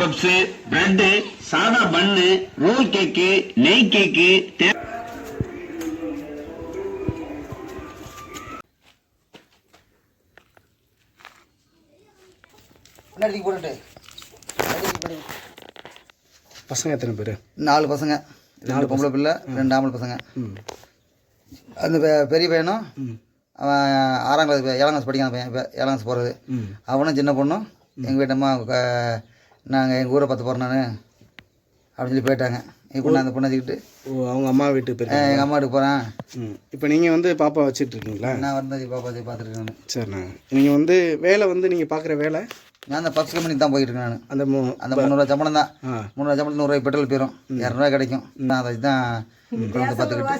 Puffs bread சாதா பன்னு role கேக்கு நெய் கேக்கு பசங்க எத்தனை பேர்? நாலு பசங்க. நாலு பொம்பளை பிள்ளை ரெண்டு ஆம்பளை பசங்க. அந்த பெரிய பையனும் அவன் ஆறாம் கிளாஸ் ஏழாம் கிளாஸ் படிக்காத பையன் இப்போ ஏழாம் கிளாஸ் போகிறது அவனும் சின்ன பொண்ணும் எங்கள் வீட்டம்மா நாங்கள் எங்கள் ஊரை பார்த்து போகிறேன் நான். அப்படின்னு சொல்லி போயிட்டாங்க. எங்கள் பொண்ணு அந்த பொண்ணை வச்சுக்கிட்டு ஓ அவங்க அம்மா வீட்டுக்கு போயிருக்காங்க எங்கள் அம்மா வீட்டுக்கு போகிறேன் ம். இப்போ நீங்கள் வந்து பாப்பா வச்சிட்டு இருக்கீங்களா? நான் வந்து பாப்பா பார்த்துட்டு இருக்கேன் நான். சரிண்ணா நீங்கள் வந்து வேலை வந்து நீங்கள் பார்க்குற வேலை? நான் அந்த பப்ஸ் கம்பெனி தான் போயிட்டு இருக்கேன் நான். அந்த மூ அந்த முந்நூறுவா சம்பளம் தான். முந்நூறுவா சம்பளம் நூறுரூவா பெட்ரோல் போயிடும் இரநூறுவா கிடைக்கும். நான் அதை வச்சு தான் குழந்தை பார்த்துக்கிட்டு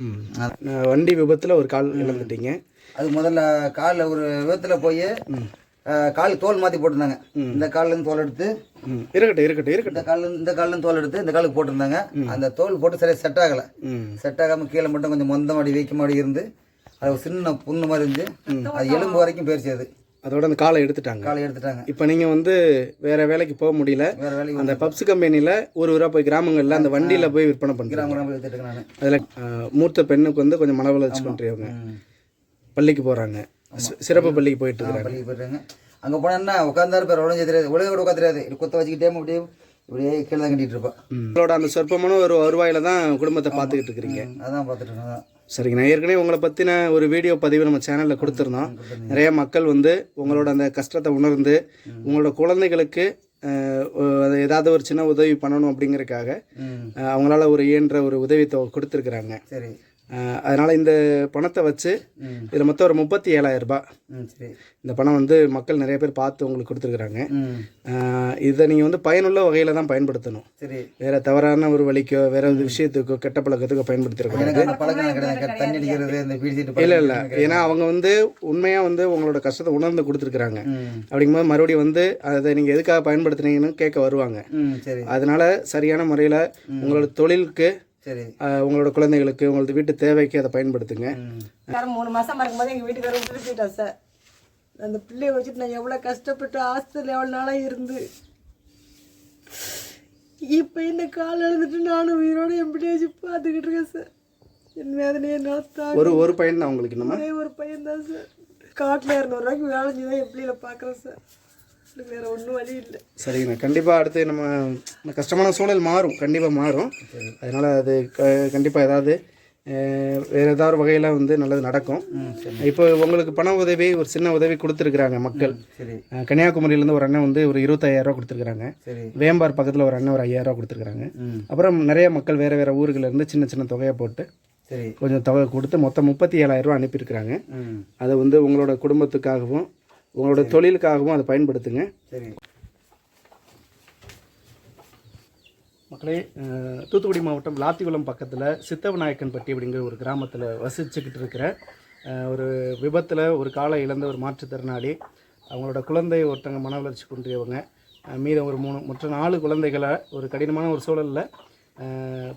ம். நான் வண்டி விபத்தில் ஒரு கால் இழந்துட்டீங்க. அது முதல்ல காலில் ஒரு விதத்தில் போய் கால் தோல் மாற்றி போட்டிருந்தாங்க. இந்த கால்ல இருந்து தோல் எடுத்து இருக்கட்டும் இருக்கட்டும் இருக்கட்டும். இந்த கால்ல இந்த கால்ல இருந்து தோல் எடுத்து இந்த காலுக்கு போட்டிருந்தாங்க. அந்த தோல் போட்டு சரியாக செட் ஆகலை. செட் ஆகாமல் கீழே மட்டும் கொஞ்சம் மொந்த மாடி வீக்க மாடி இருந்து அது சின்ன புண்ணு மாதிரி இருந்துச்சு அது எலும்பு வரைக்கும் போயிருச்சு அது. அதோட அந்த காலை எடுத்துட்டாங்க. காலை எடுத்துட்டாங்க. இப்போ நீங்கள் வந்து வேற வேலைக்கு போக முடியல. வேறு வேலைக்கு அந்த பப்ஸ் கம்பெனியில் ஒரு ஊராக போய் கிராமங்களில் அந்த வண்டியில் போய் விற்பனை நான். அதில் மூர்த்த பெண்ணுக்கு வந்து கொஞ்சம் மன வளர்ச்சி பண்ணுறவங்க பள்ளிக்கு போகிறாங்க சிறப்பு பள்ளிக்கு போயிட்டு பள்ளிக்கு போயிட்டாங்க அங்கே போனால் என்ன உட்காந்தாரு பேர் உடஞ்சு தெரியாது. ஒழுங்க கூட உட்காந்து தெரியாது இப்படி குத்த வச்சுக்கிட்டே அப்படியே இப்படியே கீழே தான் கட்டிட்டு இருப்பான் உங்களோட அந்த சொற்பமான ஒரு வருவாயில தான் குடும்பத்தை பார்த்துக்கிட்டு இருக்கிறீங்க. அதான் பார்த்துட்டு இருக்கேன். சரிங்க. நான் ஏற்கனவே உங்களை பற்றின ஒரு வீடியோ பதிவு நம்ம சேனலில் கொடுத்துருந்தோம். நிறைய மக்கள் வந்து உங்களோட அந்த கஷ்டத்தை உணர்ந்து உங்களோட குழந்தைகளுக்கு ஏதாவது ஒரு சின்ன உதவி பண்ணணும் அப்படிங்கறக்காக அஹ், அவங்களால ஒரு இயன்ற ஒரு உதவி கொடுத்துருக்குறாங்க. சரி. அதனால் இந்த பணத்தை வச்சு இதில் மொத்தம் ஒரு முப்பத்தி ஏழாயிரம் ரூபாய். இந்த பணம் வந்து மக்கள் நிறைய பேர் பார்த்து உங்களுக்கு கொடுத்துருக்குறாங்க. இதை நீங்கள் வந்து பயனுள்ள வகையில் தான் பயன்படுத்தணும். சரி. வேற தவறான ஒரு வழிக்கோ வேற ஒரு விஷயத்துக்கோ கெட்ட பழக்கத்துக்கோ சீட்டு இல்லை இல்லை. ஏன்னா அவங்க வந்து உண்மையாக வந்து உங்களோட கஷ்டத்தை உணர்ந்து கொடுத்துருக்குறாங்க. அப்படிங்கும்போது மறுபடியும் வந்து அதை நீங்கள் எதுக்காக பயன்படுத்துனீங்கன்னு கேட்க வருவாங்க. அதனால சரியான முறையில் உங்களோட தொழிலுக்கு சரி. உங்களோட குழந்தைகளுக்கு உங்களோட வீட்டு தேவைக்கு அதை பயன்படுத்துங்க. மூணு மாசமா இருக்கும்போது எங்க வீட்டுக்காரர் விட்டுட்டு போயிட்டான் சார். அந்த பிள்ளைய வச்சுட்டு நான் எவ்வளவு கஷ்டப்பட்டு ஹாஸ்டல் எவ்வளவு நாளா இருந்து. இப்ப இந்த கால் எழுந்துட்டு நானும் உயிரோட என் பிள்ளைய வச்சு பார்த்துக்கிட்டு இருக்கேன் சார். என் வேதனையை தாங்க. ஒரு ஒரு பையன் தான் உங்களுக்கு என்னமா ஒரே ஒரு பையன் தான் சார். காட்டில் இரநூறுவாய்க்கு வேலை செஞ்சு தான் என் பிள்ளையில பார்க்குறேன் சார். வேற ஒன்றும் வழி இல்லை. சரிங்கண்ணா கண்டிப்பாக அடுத்து நம்ம கஷ்டமான சூழல் மாறும். கண்டிப்பாக மாறும். அதனால் அது க கண்டிப்பாக ஏதாவது வேற ஏதாவது வகையில் வந்து நல்லது நடக்கும். இப்போ உங்களுக்கு பண உதவி ஒரு சின்ன உதவி கொடுத்துருக்குறாங்க மக்கள். கன்னியாகுமரியிலேருந்து ஒரு அண்ணன் வந்து ஒரு இருபத்தாயிரரூவா கொடுத்துருக்குறாங்க. சரி. வேம்பார் பக்கத்தில் ஒரு அண்ணன் ஒரு ஐயாயிரரூவா கொடுத்துருக்குறாங்க. ம். அப்புறம் நிறைய மக்கள் வேறு வேறு ஊர்கள்லேருந்து சின்ன சின்ன தொகையை போட்டு சரி. கொஞ்சம் தொகை கொடுத்து மொத்தம் முப்பத்தி ஏழாயிரரூவா அனுப்பியிருக்கிறாங்க. ம். அதை வந்து உங்களோட குடும்பத்துக்காகவும் உங்களோட தொழிலுக்காகவும் அதை பயன்படுத்துங்க. சரி. மக்களே தூத்துக்குடி மாவட்டம் லாத்திகுளம் பக்கத்தில் சித்தவநாயக்கன்பட்டி அப்படிங்கிற ஒரு கிராமத்தில் வசிச்சுக்கிட்டு இருக்கிற ஒரு விபத்தில் ஒரு காலை இழந்த ஒரு மாற்றுத்திறனாளி அவங்களோட குழந்தை ஒருத்தங்க மன வளர்ச்சி குன்றியவங்க மீதம் ஒரு மூணு மற்ற நாலு குழந்தைகளை ஒரு கடினமான ஒரு சூழலில்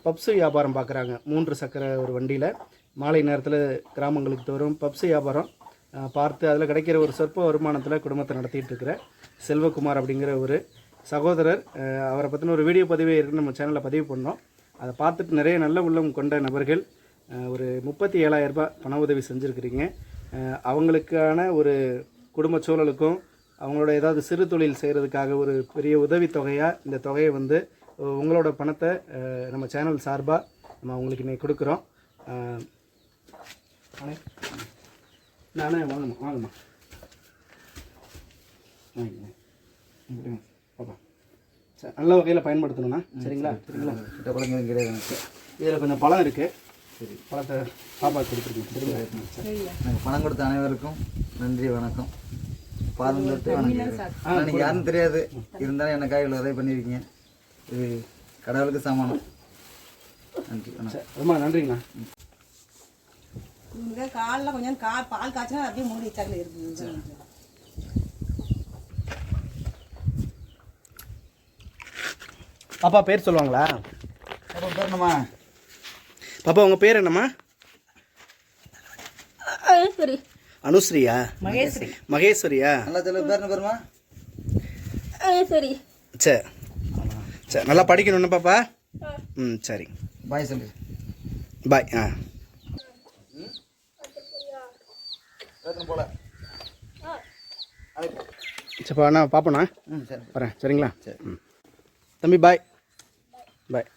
பப்ஸு வியாபாரம் பார்க்குறாங்க மூன்று சக்கர ஒரு வண்டியில் மாலை நேரத்தில் கிராமங்களுக்கு தோறும் பப்ஸு வியாபாரம். பார்த்து அதில் கிடைக்கிற ஒரு சொற்ப வருமானத்தில் குடும்பத்தை நடத்திட்டு இருக்கிற செல்வகுமார் அப்படிங்கிற ஒரு சகோதரர் அவரை பற்றின ஒரு வீடியோ பதிவு இருக்குன்னு நம்ம சேனலில் பதிவு பண்ணோம். அதை பார்த்துட்டு நிறைய நல்ல உள்ளம் கொண்ட நபர்கள் ஒரு முப்பத்தி ஏழாயிரரூபா பண உதவி செஞ்சுருக்கிறீங்க. அவங்களுக்கான ஒரு குடும்ப சூழலுக்கும் அவங்களோட ஏதாவது சிறு தொழில் செய்கிறதுக்காக ஒரு பெரிய உதவித்தொகையாக இந்த தொகையை வந்து உங்களோட பணத்தை நம்ம சேனல் சார்பாக நம்ம உங்களுக்கு இன்னைக்கு கொடுக்குறோம். அஹ், நானே வாங்கம்மா வாங்கம்மா. வாங்கிக்கங்க. பாப்பா சரி நல்ல வகையில் பயன்படுத்தணும்ண்ணா சரிங்களா? சரிங்களா? கிட்ட குழந்தைங்க எதுவும் கிடையாது எனக்கு இதில் கொஞ்சம் பழம் இருக்குது சரி. பழத்தை பாப்பா கொடுத்துருக்கோம் சரிங்களா? சரி எனக்கு பணம் கொடுத்த அனைவருக்கும் நன்றி வணக்கம். பாதம் தொட்டு வணக்கம். எனக்கு யாருன்னு தெரியாது. இருந்தாலும் எனக்காக இவ்வளோ உதவி பண்ணியிருக்கீங்க. இது கடவுளுக்கு சமானம் நன்றி ரொம்ப நன்றிங்கண்ணா. இங்க காலில் கொஞ்சம் கா பால் காய்ச்சினா அப்படியே மூடி வச்சாக்கல இருக்கு பாப்பா பேர் சொல்லுவாங்களா? அப்புறம் பேரணுமா பாப்பா உங்கள் பேர் என்னம்மா? அனுஸ்ரீயா? மகேஸ்வரி மகேஸ்வரியா? நல்லா சொல்லு பேர் என்ன பேருமா? சரி சரி. சரி நல்லா படிக்கணும் பாப்பா? ம் சரி. பாய் சொல்லு. பாய் ஆ. போல. சரிப்பா நான் பார்ப்போண்ணா ம் சரி. வரேன் சரிங்களா? சரி. ம். தம்பி பாய். பாய்.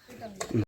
ம்.